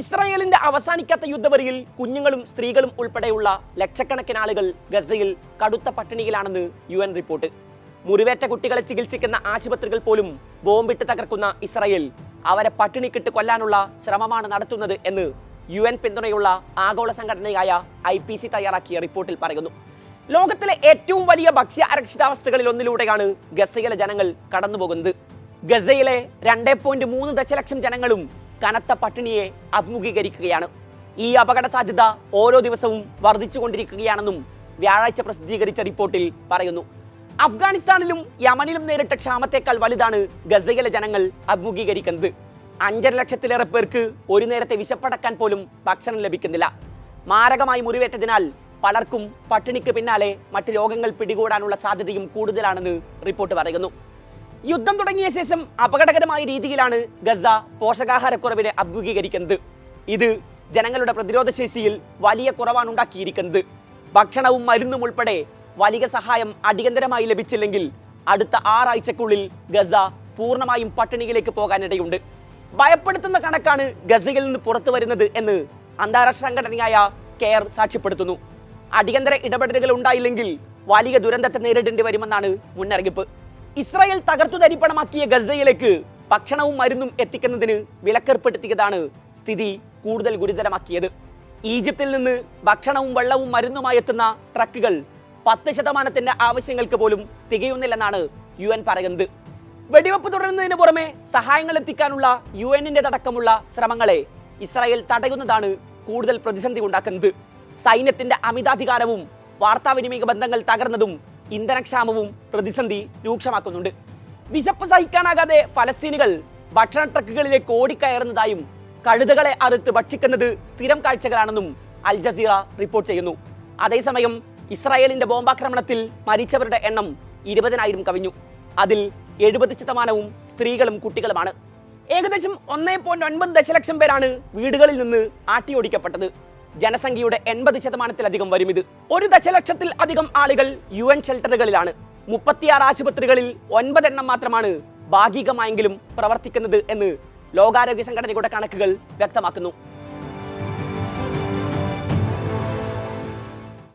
ഇസ്രായേലിന്റെ അവസാനിക്കാത്ത യുദ്ധവരിയിൽ കുഞ്ഞുങ്ങളും സ്ത്രീകളും ഉൾപ്പെടെയുള്ള ലക്ഷക്കണക്കിന് ആളുകൾ ഗസയിൽ കടുത്ത പട്ടിണിയിലാണെന്ന് യു എൻ റിപ്പോർട്ട്. മുറിവേറ്റ കുട്ടികളെ ചികിത്സിക്കുന്ന ആശുപത്രികൾ പോലും ബോംബിട്ട് തകർക്കുന്ന ഇസ്രായേൽ അവരെ പട്ടിണിക്കിട്ട് കൊല്ലാനുള്ള ശ്രമമാണ് നടത്തുന്നത് എന്ന് യു എൻ പിന്തുണയുള്ള ആഗോള സംഘടനയായ ഐ പി സി തയ്യാറാക്കിയ റിപ്പോർട്ടിൽ പറയുന്നു. ലോകത്തിലെ ഏറ്റവും വലിയ ഭക്ഷ്യ അരക്ഷിതാവസ്ഥകളിൽ ഒന്നിലൂടെയാണ് ഗസയിലെ ജനങ്ങൾ കടന്നുപോകുന്നത്. ഗസയിലെ രണ്ടേ പോയിന്റ് മൂന്ന് ദശലക്ഷം ജനങ്ങളും കനത്ത പട്ടിണിയെ അഭിമുഖീകരിക്കുകയാണ്. ഈ അപകട സാധ്യത ഓരോ ദിവസവും വർദ്ധിച്ചുകൊണ്ടിരിക്കുകയാണെന്നും വ്യാഴാഴ്ച പ്രസിദ്ധീകരിച്ച റിപ്പോർട്ടിൽ പറയുന്നു. അഫ്ഗാനിസ്ഥാനിലും യമനിലും നേരിട്ട ക്ഷാമത്തേക്കാൾ വലുതാണ് ഗസയിലെ ജനങ്ങൾ അഭിമുഖീകരിക്കുന്നത്. അഞ്ചര ലക്ഷത്തിലേറെ പേർക്ക് ഒരു നേരത്തെ വിശപ്പടക്കാൻ പോലും ഭക്ഷണം ലഭിക്കുന്നില്ല. മാരകമായി മുറിവേറ്റതിനാൽ പലർക്കും പട്ടിണിക്ക് പിന്നാലെ മറ്റ് രോഗങ്ങൾ പിടികൂടാനുള്ള സാധ്യതയും കൂടുതലാണെന്ന് റിപ്പോർട്ട് പറയുന്നു. യുദ്ധം തുടങ്ങിയ ശേഷം അപകടകരമായ രീതിയിലാണ് ഗസ പോഷകാഹാരക്കുറവിനെ അഭിമുഖീകരിക്കുന്നത്. ഇത് ജനങ്ങളുടെ പ്രതിരോധ ശേഷിയിൽ വലിയ കുറവാണ് ഉണ്ടാക്കിയിരിക്കുന്നത് ഭക്ഷണവും മരുന്നും ഉൾപ്പെടെ വലിയ സഹായം അടിയന്തരമായി ലഭിച്ചില്ലെങ്കിൽ അടുത്ത ആറാഴ്ചക്കുള്ളിൽ ഗസ പൂർണമായും പട്ടിണിയിലേക്ക് പോകാനിടയുണ്ട്. ഭയപ്പെടുത്തുന്ന കണക്കാണ് ഗസയിൽ നിന്ന് പുറത്തു വരുന്നത് എന്ന് അന്താരാഷ്ട്ര സംഘടനയായ കെയർ സാക്ഷ്യപ്പെടുത്തുന്നു. അടിയന്തര ഇടപെടലുകൾ ഉണ്ടായില്ലെങ്കിൽ വലിയ ദുരന്തത്തെ നേരിടേണ്ടി വരുമെന്നാണ് മുന്നറിയിപ്പ്. ഇസ്രായേൽ തകർത്തു തരിപ്പണമാക്കിയ ഗസയിലേക്ക് ഭക്ഷണവും മരുന്നും എത്തിക്കുന്നതിന് വിലക്കേർപ്പെടുത്തിയതാണ് സ്ഥിതി കൂടുതൽ ഗുരുതരമാക്കിയത്. ഈജിപ്തിൽ നിന്ന് ഭക്ഷണവും വെള്ളവും മരുന്നുമായി എത്തുന്ന ട്രക്കുകൾ പത്ത് ശതമാനത്തിന്റെ ആവശ്യങ്ങൾക്ക് പോലും തികയുന്നില്ലെന്നാണ് യു എൻ പറയുന്നത്. വെടിവെപ്പ് തുടരുന്നതിന് പുറമെ സഹായങ്ങൾ എത്തിക്കാനുള്ള യു എന്നിന്റെ അടക്കമുള്ള ശ്രമങ്ങളെ ഇസ്രായേൽ തടയുന്നതാണ് കൂടുതൽ പ്രതിസന്ധി ഉണ്ടാക്കുന്നത്. സൈന്യത്തിന്റെ അമിതാധികാരവും വാർത്താവിനിമയ ബന്ധങ്ങൾ തകർന്നതും ഇന്ധനക്ഷാമവും പ്രതിസന്ധി രൂക്ഷമാക്കുന്നുണ്ട്. വിശപ്പ് സഹിക്കാനാകാതെ ഫലസ്തീനുകൾ ഭക്ഷണ ട്രക്കുകളിലേക്ക് ഓടിക്കയറുന്നതായും കഴുതകളെ അറുത്ത് ഭക്ഷിക്കുന്നത് സ്ഥിരം കാഴ്ചകളാണെന്നും അൽ ജസീറ റിപ്പോർട്ട് ചെയ്യുന്നു. അതേസമയം ഇസ്രായേലിന്റെ ബോംബാക്രമണത്തിൽ മരിച്ചവരുടെ എണ്ണം ഇരുപതിനായിരം കവിഞ്ഞു. അതിൽ എഴുപത് ശതമാനവും സ്ത്രീകളും കുട്ടികളുമാണ്. ഏകദേശം ഒന്നേ പോയിന്റ് ഒൻപത് ദശലക്ഷം പേരാണ് വീടുകളിൽ നിന്ന് ആട്ടിയോടിക്കപ്പെട്ടത്. ജനസംഖ്യയുടെ എൺപത് ശതമാനത്തിലധികം വരും ഇത്. ഒരു ദശലക്ഷത്തിൽ അധികം ആളുകൾ യു എൻ ഷെൽട്ടറുകളിലാണ്. മുപ്പത്തിയാറ് ആശുപത്രികളിൽ ഒൻപതെണ്ണം മാത്രമാണ് ഭാഗികമായെങ്കിലും പ്രവർത്തിക്കുന്നത് എന്ന് ലോകാരോഗ്യ സംഘടനയുടെ കണക്കുകൾ വ്യക്തമാക്കുന്നു.